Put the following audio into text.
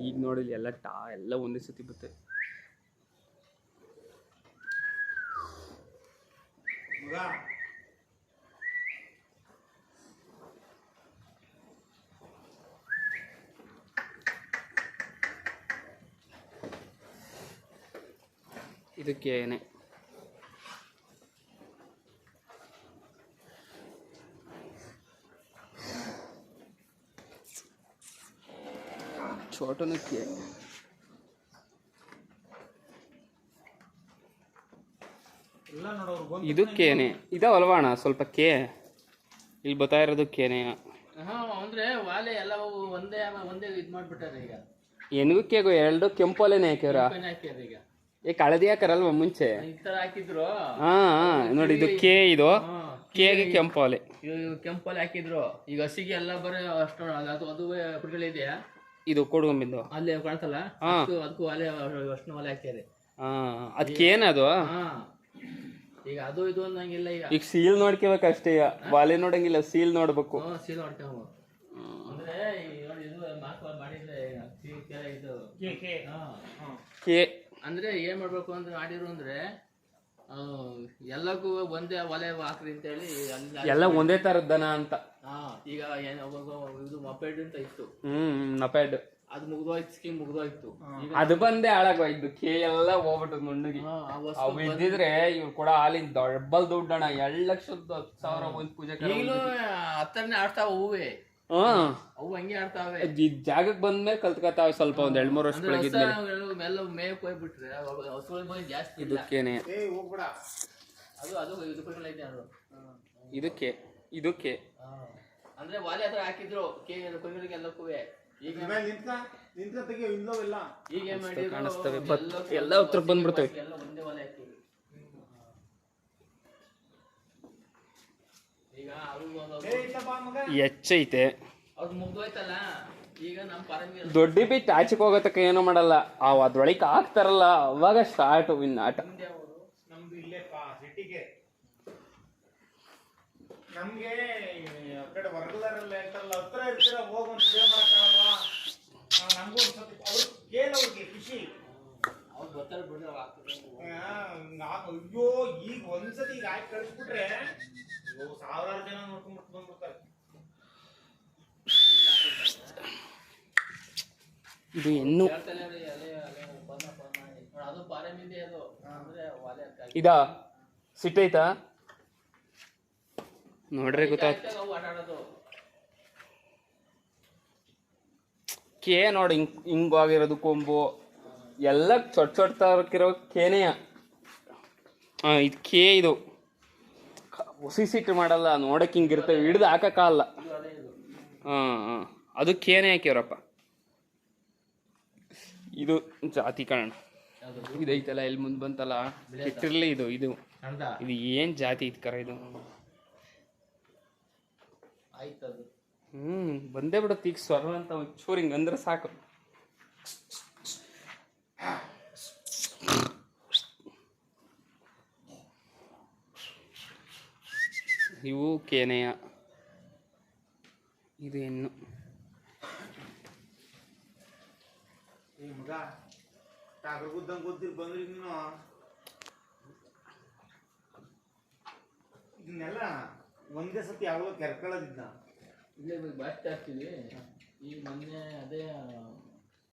ಈಗ ನೋಡಿ ಎಲ್ಲ ಟಾ ಎಲ್ಲ ಒಂದೇ ಸತಿ ಬರುತ್ತೆ ಇದಕ್ಕೇನೆ ನೋಡೋರು ಬಂದು ಇದಕ್ಕೇನೆ ಇದಾವಲ್ವಾ ಅಣ್ಣ ಸ್ವಲ್ಪ ಕೆ. ಇಲ್ಲಿ ಬರ್ತಾ ಇರೋದು ಕೇನೆ. ಹಾ ಅಂದ್ರೆ ವಾಲೆ ಎಲ್ಲ ಒಂದೇ ಒಂದೇ ಇದು ಮಾಡ್ಬಿಟ್ಟಾರೆ ಈಗ. ಎನ್ಗಕ್ಕೇಗೋ ಎರಡು ಕೆಂಪೋಲೆನೆ ಹಾಕ್ಯವ್ರ? ಪೆನ್ ಹಾಕ್ಯಾರ ಈಗ. ಏ ಕಳದಿ ಹಾಕರಲ್ವಾ ಮುಂಚೆ? ಈ ತರ ಹಾಕಿದ್ರು. ಹಾ ಹಾ ನೋಡಿ ಇದು ಕೆ ಇದು. ಕೆಗೆ ಕೆಗೆ ಕೆಂಪೋಲೆ. ಕೆಂಪು ಕೆಂಪಲ್ಲಿ ಹಾಕಿದ್ರು. ಈಗ ಹಸಿಗೆ ಎಲ್ಲ ಬರೀ ಅಷ್ಟು ಅದು ಅದು ಪುಟ್ಗಳು ಇದೆಯಾ? ಇದು ಕೊಡ್ಗೊಂಬಿದ್ದು ಅಲ್ಲಿ ಕಾಣ್ತಲ್ಲ? ಹಾ. ಅದಕ್ಕೂ ಅದಕ್ಕೂ ವಾಲೆ ಅಷ್ಟು ಒಲೆ ಹಾಕ್ಯಾರೆ. ಹಾ ಅದಕ್ಕೇನದು ಹಾ. ಈಗ ಅದು ಇದು ಅನ್ನಂಗಿಲ್ಲ ಈಗ. ಈಗ ಸೀಲ್ ನೋಡ್ಕೋಬೇಕು ಅಷ್ಟೇ ವಾಲೆ ನೋಡಂಗಿಲ್ಲ ಸೀಲ್ ನೋಡ್ಬೇಕು. ಸೀಲ್ ಮಾಡ್ಕೊಂಬ ಅಂದ್ರೆ ಈ ನೋಡಿ ಇದು ಮಾರ್ಕ್ ಮಾಡಿದ್ರೆ ಸೀಲ್ ಕೆಳಗೆ ಇದು. K K. ಹಾ. ಕೆ. ಅಂದ್ರೆ ಏನ್ ಮಾಡ್ಬೇಕು ಅಂದ್ರೆ ಮಾಡಿರು ಅಂದ್ರೆ ಎಲ್ಲಕ್ಕೂ ಒಂದೇ ಒಲೆ ಹಾಕ್ರಿ ಅಂತ ಹೇಳಿ ಅಲ್ಲಿ ಎಲ್ಲ ಒಂದೇ ತರದ್ ದನ ಅಂತ. ಹಾ ಈಗ ಏನ್ ಒಬ್ಬೊಬ್ಬ ಇದು ಮೊಪೆಡ್ ಅಂತ ಇತ್ತು. ಹ್ಮ್ ನಪೆಡ್ ಅದು ಮುಗ್ದೋಯ್ತು ಸ್ಕೀಮ್ ಮುಗ್ದೋಯ್ತು. ಈಗ ಅದು ಬಂದೇ ಹಾಳಾಗೋಯ್ತು ಕೇ ಎಲ್ಲ ಹೋಗ್ಬಿಟ್ಟು ನುಣ್ಣಗಿ ಹಾ, ಆ ವಸ್ತು ಅವು ಇದ್ದಿದ್ರೆ ಇವ್ರು ಕೂಡ ಹಾಲಿನ ಡಬ್ಬಲ್ ದುಡ್ಡಣ ಎರಡ್ ಲಕ್ಷದ ಹತ್ತು ಸಾವಿರ ಒಂದ್ ಪೂಜೆ ಈಗಲೂ ಹತ್ತರನೇ ಆಡ್ತಾವ ಹೂವೆ. ಅವು ಹಂಗೆ ಆಡ್ತಾವೆ. ಜಾಗಕ್ಕೆ ಬಂದ್ಮೇಲೆ ಕಲ್ತ್ಕೊತಾವೆ ಸ್ವಲ್ಪ ಒಂದ್ ಎರಡ್ ಮೂರು ವರ್ಷ ಬೆಳಗಿದ್ಮೇಲೆ. ಎಲ್ಲ ಮೇಯಕ್ ಹೋಗ್ಬಿಟ್ರೆ ಹಸುಗಳ ಬಗ್ಗೆ ಜಾಸ್ತಿ ಇಲ್ಲ. ಇದಕ್ಕೇನೆ. ಏ ಹೋಗ್ಬೇಡ. ಅದು ಅದು ಇದು ಐತೆ ಅದು. ಇದಕ್ಕೆ ಇದಕ್ಕೆ. ಅಂದ್ರೆ ವಾಲೆ ಹತ್ರ ಹಾಕಿದ್ರು ಕೆ ಕುರಿಗಳಿಗೆ ಕುವೆ ಈಗ ನಿಂತ ನಿಂತ್ಕ ತೆಗಿಯೋ ಇಲ್ಲವೆಲ್ಲ ಈಗ ಏನ್ ಮಾಡಿದ್ರು ಕಾಣಿಸ್ತವೆ. ಎಲ್ಲ ಹತ್ರ ಬಂದ್ಬಿಡ್ತವೆ. ಎಲ್ಲ ಒಂದೇ ವಾಲೆ ಹಾಕಿದ್ರು ಈಗ ಅದು ಒಂದು- ಏ ಇಲ್ಲಪ್ಪ ಮಗ ಹೆಚ್ಚೈತೆ ಅವ್ರು ಮುಗ್ದೋಯ್ತಲ್ಲ ಈಗ ನಮ್ಮ ಪರಂಗಿ ದೊಡ್ಡ ಬಿಟ್ಟು ಆಚೆಗೆ ಹೋಗೋತಕ್ಕ ಏನೋ ಮಾಡಲ್ಲ. ಆ ಅದ್ರೊಳಗೆ ಹಾಕ್ತಾರಲ್ಲ ಅವಾಗ ಸ್ಟಾರ್ಟ್ ವಿನ್ ಆಟ. ಮುಂದೆ ಅವರು ನಮ್ದು ಇಲ್ಲೇಪ್ಪ ಸಿಟಿಗೆ. ನಮ್ಗೆ ಆ ಕಡೆ ಹೊರಗಲಾರಲ್ಲ ಇರ್ತಲ್ಲ ಹತ್ರ ಇರ್ತೀರ ಹೋಗಿ ಒಂದು ಸ್ಟೇ ಮಾಡಕ್ಕಾಗಲ್ವಾ ಆ, ನಮ್ಗೂ ಒಂದ್ ಸ್ವಲ್ಪ ಅವ್ರು ಕೇಳೋರಿಗೆ ಖುಷಿ. ಅವ್ರು ಬರ್ತಾರೆ ಬಿಡ್ರಿ ಅವ್ರು ಹಾಕ್ತಾರೆ ಆ, ಅಯ್ಯೋ ಈಗ ಒಂದ್ಸತಿ ಈಗ ಆಯ್ತು ಕಳಿಸ್ಬಿಟ್ರೆ ಅಯ್ಯೋ ಸಾವಿರಾರು ಜನ ನೋಡ್ಕೊಂಡ್ಬಿಟ್ಟು ಬಂದ್ಬಿಡ್ತಾರೆ ಇದು ಹೆಣ್ಣು ಹೇಳ್ತಾನೆ ರೀ, ಅಲೆ ಅಲೆ ಬನ್ನ ಬನ್ನ ನೋಡಿ, ಅದು ಪಾರೆ ಮಿಂದೆ ಅದು ಅಂದ್ರೆ ವಾಲೆ ಹೆಣ್ಣು ಇದ? ಸಿಟ್ಟೈತಾ? ನೋಡ್ರಿ ಗೊತ್ತಾಯ್ತು ಕೇ ನೋಡಿ ಹಿಂಗ್ ಹಿಂಗಾಗಿರೋದು ಕೊಂಬು. ಎಲ್ಲ ಚೊಟ್ ಚೊಟ್ ತರಕಿರೋ ಕೇನೆಯ. ಹಾಂ ಇದು ಕೇ ಇದು. ಹುಸಿ ಸಿಟ್ಟು ಮಾಡಲ್ಲ ನೋಡಕ್ ಹಿಂಗಿರ್ತವೆ ಹಿಡ್ದು ಹಾಕಕ್ಕಾಗಲ್ಲ ಹಾಂ ಹಾಂ. ಇದು ಅದು ಕೇನೆ ಹಾಕ್ಯವ್ರಪ್ಪ ಇದು ಜಾತಿ ಯಾವುದು ಇದೈತಲ್ಲ ಎಲ್ಲಿ ಮುಂದೆ ಬಂತಲ್ಲ? ಕೆಟ್ಟಿರ್ಲಿ ಇದು ಇದು. ಇದು ಏನ್ ಜಾತಿ ಇದು ಕರ ಇದು? ಹ್ಮ್, ಬಂದೇ ಬಿಡುತ್ತೆ ಈಗ ಸ್ವರ ಅಂತ ಒಂಚೂರು ಹಿಂಗೆ ಅಂದ್ರೆ ಸಾಕು. ಇವು ಕೇನೆಯ. ಇದು ಹೆಣ್ಣು. ಏ ಮಗ ಟಾಗರ್ ಗುದ್ದಂಗ್ ಗೊತ್ತಿರ್ ಬಂದ್ರಿ ನೀನು. ಇದನ್ನೆಲ್ಲ ಒಂದೇ ಸತಿ ಯಾವಾಗ ಕೆರ್ಕೊಳೋದಿಲ್ಲ ಇಲ್ಲೇ ಬಾಸ್ಟ್ ಹಾಕ್ತೀವಿ. ಈಗ ಮೊನ್ನೆ ಅದೇ